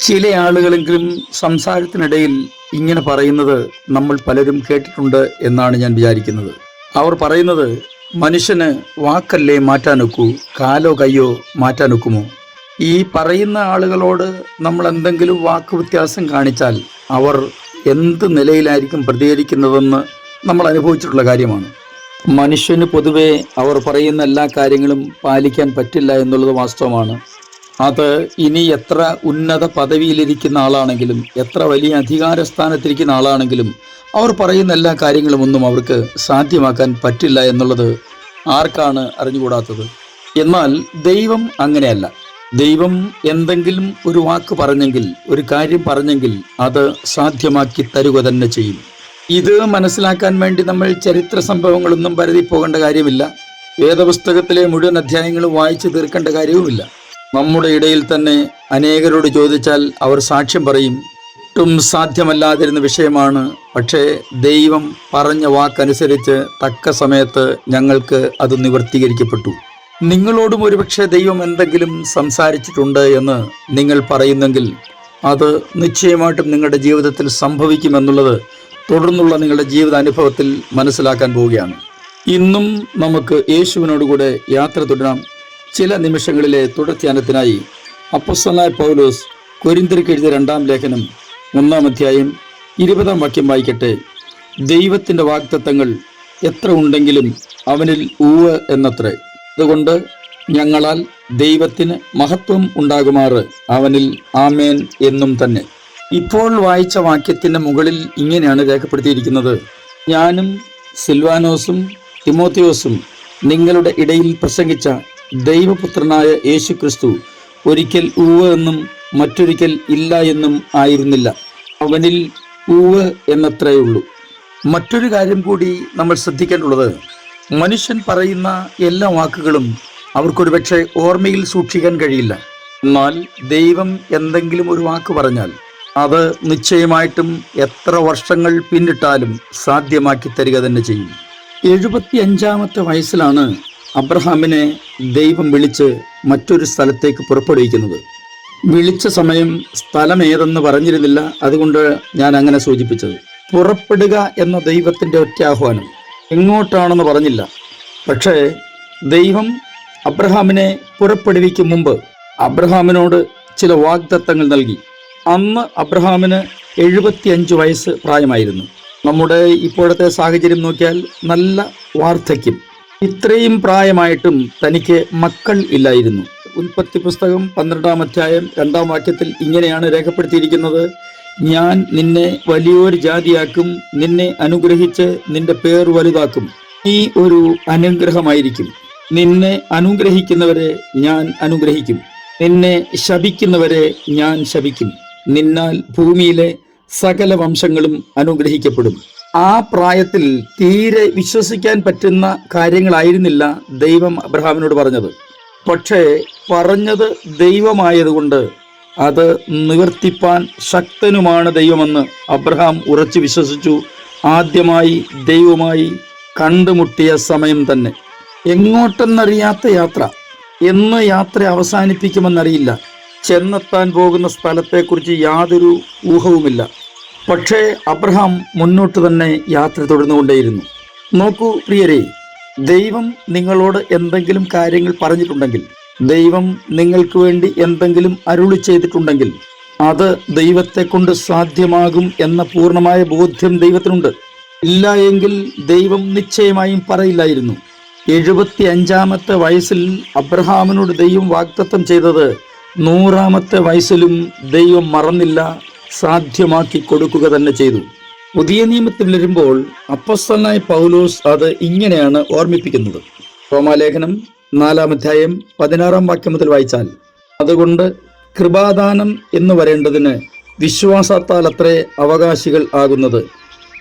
ചില ആളുകളെങ്കിലും സംസാരത്തിനിടയിൽ ഇങ്ങനെ പറയുന്നത് നമ്മൾ പലരും കേട്ടിട്ടുണ്ട് എന്നാണ് ഞാൻ വിചാരിക്കുന്നത്. അവർ പറയുന്നത് മനുഷ്യന് വാക്കല്ലേ മാറ്റാനൊക്കൂ? കാലോ കയ്യോ മാറ്റാനൊക്കുമോ? ഈ പറയുന്ന ആളുകളോട് നമ്മൾ എന്തെങ്കിലും വാക്ക് വ്യത്യാസം കാണിച്ചാൽ അവർ എന്ത് നിലയിലായിരിക്കും പ്രതികരിക്കുന്നതെന്ന് നമ്മൾ അനുഭവിച്ചിട്ടുള്ള കാര്യമാണ്. മനുഷ്യന് പൊതുവേ അവർ പറയുന്ന എല്ലാ കാര്യങ്ങളും പാലിക്കാൻ പറ്റില്ല എന്നുള്ളത് വാസ്തവമാണ്. അത് ഇനി എത്ര ഉന്നത പദവിയിലിരിക്കുന്ന ആളാണെങ്കിലും എത്ര വലിയ അധികാര സ്ഥാനത്തിരിക്കുന്ന ആളാണെങ്കിലും അവർ പറയുന്ന എല്ലാ കാര്യങ്ങളും ഒന്നും അവർക്ക് സാധ്യമാക്കാൻ പറ്റില്ല എന്നുള്ളത് ആർക്കാണ് അറിഞ്ഞുകൂടാത്തത്? എന്നാൽ ദൈവം അങ്ങനെയല്ല. ദൈവം എന്തെങ്കിലും ഒരു വാക്ക് പറഞ്ഞെങ്കിൽ ഒരു കാര്യം പറഞ്ഞെങ്കിൽ അത് സാധ്യമാക്കി തരുക തന്നെ ചെയ്യും. ഇത് മനസ്സിലാക്കാൻ വേണ്ടി നമ്മൾ ചരിത്ര സംഭവങ്ങളൊന്നും പരതി പോകേണ്ട കാര്യമില്ല. വേദപുസ്തകത്തിലെ മുഴുവൻ അധ്യായങ്ങളും വായിച്ചു തീർക്കേണ്ട കാര്യവുമില്ല. നമ്മുടെ ഇടയിൽ തന്നെ അനേകരോട് ചോദിച്ചാൽ അവർ സാക്ഷ്യം പറയും. ഒട്ടും സാധ്യമല്ലാതിരുന്ന വിഷയമാണ്. പക്ഷേ ദൈവം പറഞ്ഞ വാക്കനുസരിച്ച് തക്ക സമയത്ത് ഞങ്ങൾക്ക് അത് നിവർത്തീകരിക്കപ്പെട്ടു. നിങ്ങളോടും ഒരുപക്ഷെ ദൈവം എന്തെങ്കിലും സംസാരിച്ചിട്ടുണ്ട് എന്ന് നിങ്ങൾ പറയുന്നെങ്കിൽ അത് നിശ്ചയമായിട്ടും നിങ്ങളുടെ ജീവിതത്തിൽ സംഭവിക്കുമെന്നുള്ളത് തുടർന്നുള്ള നിങ്ങളുടെ ജീവിതാനുഭവത്തിൽ മനസ്സിലാക്കാൻ പോവുകയാണ്. ഇന്നും നമുക്ക് യേശുവിനോടുകൂടെ യാത്ര തുടരാം. ചില നിമിഷങ്ങളിലെ തുടർധ്യാനത്തിനായി അപ്പസ്വനായ പൗലോസ് കൊരിന്തിരിക്കെഴുതിയ രണ്ടാം ലേഖനം ഒന്നാം അധ്യായം ഇരുപതാം വാക്യം വായിക്കട്ടെ. ദൈവത്തിന്റെ വാഗ്ദത്തങ്ങൾ എത്ര ഉണ്ടെങ്കിലും അവനിൽ ഊവ് എന്നത്രേ. അതുകൊണ്ട് ഞങ്ങളാൽ ദൈവത്തിന് മഹത്വം ഉണ്ടാകുമാറ് അവനിൽ ആമേൻ എന്നും തന്നെ. ഇപ്പോൾ വായിച്ച വാക്യത്തിന്റെ മുകളിൽ ഇങ്ങനെയാണ് രേഖപ്പെടുത്തിയിരിക്കുന്നത്. ഞാനും സിൽവാനോസും തിമോത്തിയോസും നിങ്ങളുടെ ഇടയിൽ പ്രസംഗിച്ച ദൈവപുത്രനായ യേശു ക്രിസ്തു ഒരിക്കൽ ഊവ് എന്നും മറ്റൊരിക്കൽ ഇല്ല എന്നും ആയിരുന്നില്ല. അവനിൽ ഊവ് എന്നത്രയുള്ളൂ മറ്റൊരു കാര്യം കൂടി നമ്മൾ ശ്രദ്ധിക്കേണ്ടുള്ളത്. മനുഷ്യൻ പറയുന്ന എല്ലാ വാക്കുകളും അവർക്കൊരു പക്ഷേ ഓർമ്മയിൽ സൂക്ഷിക്കാൻ കഴിയില്ല. എന്നാൽ ദൈവം എന്തെങ്കിലും ഒരു വാക്ക് പറഞ്ഞാൽ അത് നിശ്ചയമായിട്ടും എത്ര വർഷങ്ങൾ പിന്നിട്ടാലും സാധ്യമാക്കി തരിക തന്നെ ചെയ്യും. എഴുപത്തി അഞ്ചാമത്തെ വയസ്സിലാണ് അബ്രഹാമിനെ ദൈവം വിളിച്ച് മറ്റൊരു സ്ഥലത്തേക്ക് പുറപ്പെടുവിക്കുന്നത്. വിളിച്ച സമയം സ്ഥലം ഏതെന്ന് പറഞ്ഞിരുന്നില്ല അതുകൊണ്ട് ഞാൻ അങ്ങനെ സൂചിപ്പിച്ചത്. പുറപ്പെടുക എന്ന ദൈവത്തിന്റെ ഒറ്റ ആഹ്വാനം. എങ്ങോട്ടാണെന്ന് പറഞ്ഞില്ല. പക്ഷേ ദൈവം അബ്രഹാമിനെ പുറപ്പെടുവിക്കും മുമ്പ് അബ്രഹാമിനോട് ചില വാഗ്ദത്തങ്ങൾ നൽകി. അന്ന് അബ്രഹാമിന് എഴുപത്തിയഞ്ച് വയസ്സ് പ്രായമായിരുന്നു. നമ്മുടെ ഇപ്പോഴത്തെ സാഹചര്യം നോക്കിയാൽ നല്ല വാർദ്ധക്യം. ഇത്രയും പ്രായമായിട്ടും തനിക്ക് മക്കൾ ഇല്ലായിരുന്നു. ഉൽപ്പത്തി പുസ്തകം പന്ത്രണ്ടാം അധ്യായം രണ്ടാം വാക്യത്തിൽ ഇങ്ങനെയാണ് രേഖപ്പെടുത്തിയിരിക്കുന്നത്. ഞാൻ നിന്നെ വലിയൊരു ജാതിയാക്കും നിന്നെ അനുഗ്രഹിച്ച് നിന്റെ പേർ വലുതാക്കും. ഈ ഒരു അനുഗ്രഹമായിരിക്കും. നിന്നെ അനുഗ്രഹിക്കുന്നവരെ ഞാൻ അനുഗ്രഹിക്കും. നിന്നെ ശപിക്കുന്നവരെ ഞാൻ ശപിക്കും. നിന്നാൽ ഭൂമിയിലെ സകല വംശങ്ങളും അനുഗ്രഹിക്കപ്പെടും. ആ പ്രായത്തിൽ തീരെ വിശ്വസിക്കാൻ പറ്റുന്ന കാര്യങ്ങളായിരുന്നില്ല ദൈവം അബ്രഹാമിനോട് പറഞ്ഞത്. പക്ഷേ പറഞ്ഞത് ദൈവമായതുകൊണ്ട് അത് നിവർത്തിപ്പാൻ ശക്തനുമാണ് ദൈവമെന്ന് അബ്രഹാം ഉറച്ചു വിശ്വസിച്ചു. ആദ്യമായി ദൈവമായി കണ്ടുമുട്ടിയ സമയം തന്നെ. എങ്ങോട്ടെന്നറിയാത്ത യാത്ര. എന്ന് യാത്ര അവസാനിപ്പിക്കുമെന്നറിയില്ല. ചെന്നെത്താൻ പോകുന്ന സ്ഥലത്തെക്കുറിച്ച് യാതൊരു ഊഹവുമില്ല. പക്ഷേ അബ്രഹാം മുന്നോട്ട് തന്നെ യാത്ര തുടർന്നുകൊണ്ടേയിരുന്നു. നോക്കൂ പ്രിയരെ ദൈവം നിങ്ങളോട് എന്തെങ്കിലും കാര്യങ്ങൾ പറഞ്ഞിട്ടുണ്ടെങ്കിൽ ദൈവം നിങ്ങൾക്ക് വേണ്ടി എന്തെങ്കിലും അരുളി ചെയ്തിട്ടുണ്ടെങ്കിൽ അത് ദൈവത്തെ കൊണ്ട് സാധ്യമാകും എന്ന പൂർണമായ ബോധ്യം ദൈവത്തിനുണ്ട്. ഇല്ല എങ്കിൽ ദൈവം നിശ്ചയമായും പറയില്ലായിരുന്നു. എഴുപത്തി അഞ്ചാമത്തെ വയസ്സിൽ അബ്രഹാമിനോട് ദൈവം വാഗ്ദത്തം ചെയ്തത് നൂറാമത്തെ വയസ്സിലും ദൈവം മറന്നില്ല സാധ്യമാക്കി കൊടുക്കുക തന്നെ ചെയ്തു. പുതിയ നിയമത്തിൽ വരുമ്പോൾ അപ്പസ്തനായ പൗലോസ് അത് ഇങ്ങനെയാണ് ഓർമ്മിപ്പിക്കുന്നത്. റോമാലേഖനം നാലാം അധ്യായം പതിനാറാം വാക്യം മുതൽ വായിച്ചാൽ അതുകൊണ്ട് കൃപാദാനം എന്ന് വരേണ്ടതിന് വിശ്വാസത്താൽ അത്രേ അവകാശികൾ ആകുന്നത്.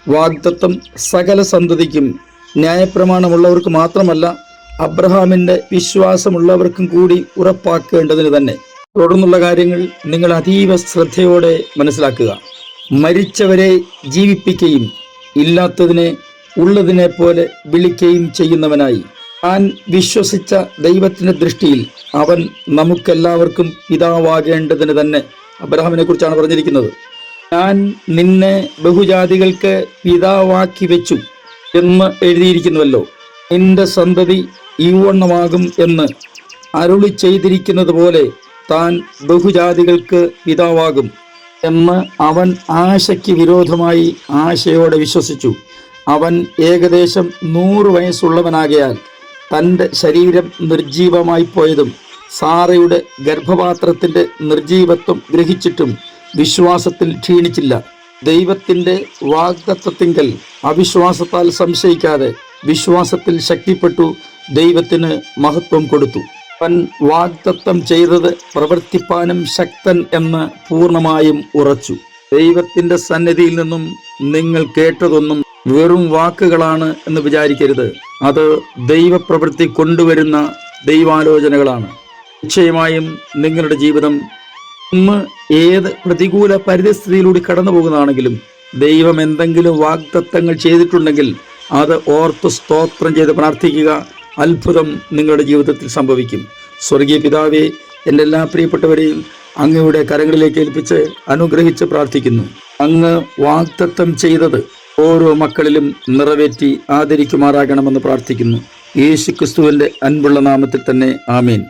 വാഗ്ദത്വം സകല സന്തതിക്കും ന്യായപ്രമാണമുള്ളവർക്ക് മാത്രമല്ല അബ്രഹാമിന്റെ വിശ്വാസമുള്ളവർക്കും കൂടി ഉറപ്പാക്കേണ്ടതിന് തന്നെ. തുടർന്നുള്ള കാര്യങ്ങൾ നിങ്ങൾ അതീവ ശ്രദ്ധയോടെ മനസ്സിലാക്കുക. മരിച്ചവരെ ജീവിപ്പിക്കുകയും ഇല്ലാത്തതിനെ ഉള്ളതിനെ പോലെ വിളിക്കുകയും ചെയ്യുന്നവനായി. താൻ വിശ്വസിച്ച ദൈവത്തിന്റെ ദൃഷ്ടിയിൽ അവൻ നമുക്കെല്ലാവർക്കും പിതാവാകേണ്ടതിന് തന്നെ അബ്രഹാമിനെ കുറിച്ചാണ് പറഞ്ഞിരിക്കുന്നത്. ഞാൻ നിന്നെ ബഹുജാതികൾക്ക് പിതാവാക്കി വെച്ചു എന്ന് എഴുതിയിരിക്കുന്നുവല്ലോ. നിന്റെ സന്തതി ഈവണ്ണമാകും എന്ന് അരുളി ചെയ്തിരിക്കുന്നത് പോലെ താൻ ബഹുജാതികൾക്ക് പിതാവാകും എന്ന് അവൻ ആശയ്ക്ക് വിരോധമായി ആശയോടെ വിശ്വസിച്ചു. അവൻ ഏകദേശം നൂറ് വയസ്സുള്ളവനാകയാൽ തന്റെ ശരീരം നിർജീവമായി പോയതും സാറയുടെ ഗർഭപാത്രത്തിന്റെ നിർജീവത്വം ഗ്രഹിച്ചിട്ടും വിശ്വാസത്തിൽ ക്ഷീണിച്ചില്ല. ദൈവത്തിന്റെ വാഗ്ദത്വത്തിങ്കൽ അവിശ്വാസത്താൽ സംശയിക്കാതെ വിശ്വാസത്തിൽ ശക്തിപ്പെട്ടു ദൈവത്തിന് മഹത്വം കൊടുത്തു. അവൻ വാഗ്ദത്തം ചെയ്തത് പ്രവർത്തിപ്പാനും ശക്തൻ എന്ന് പൂർണമായും ഉറച്ചു. ദൈവത്തിന്റെ സന്നിധിയിൽ നിന്നും നിങ്ങൾ കേട്ടതൊന്നും വെറും വാക്കുകളാണ് എന്ന് വിചാരിക്കരുത്. അത് ദൈവപ്രവൃത്തി കൊണ്ടുവരുന്ന ദൈവാലോചനകളാണ്. നിശ്ചയമായും നിങ്ങളുടെ ജീവിതം ഇന്ന് ഏത് പ്രതികൂല പരിതസ്ഥിതിയിലൂടെ കടന്നു പോകുന്നതാണെങ്കിലും ദൈവം എന്തെങ്കിലും വാഗ്ദത്തങ്ങൾ ചെയ്തിട്ടുണ്ടെങ്കിൽ അത് ഓർത്ത് സ്തോത്രം ചെയ്ത് പ്രാർത്ഥിക്കുക. അത്ഭുതം നിങ്ങളുടെ ജീവിതത്തിൽ സംഭവിക്കും. സ്വർഗീയ പിതാവെ എന്റെ എല്ലാ പ്രിയപ്പെട്ടവരെയും അങ്ങയുടെ കരങ്ങളിലേക്ക് ഏൽപ്പിച്ച് അനുഗ്രഹിച്ച് പ്രാർത്ഥിക്കുന്നു. അങ്ങ് വാഗ്ദത്തം ചെയ്തത് ഓരോ മക്കളിലും നിറവേറ്റി ആദരിക്കുമാറാകണമെന്ന് പ്രാർത്ഥിക്കുന്നു. യേശു ക്രിസ്തുവിന്റെ അൻപുള്ള നാമത്തിൽ തന്നെ ആമേൻ.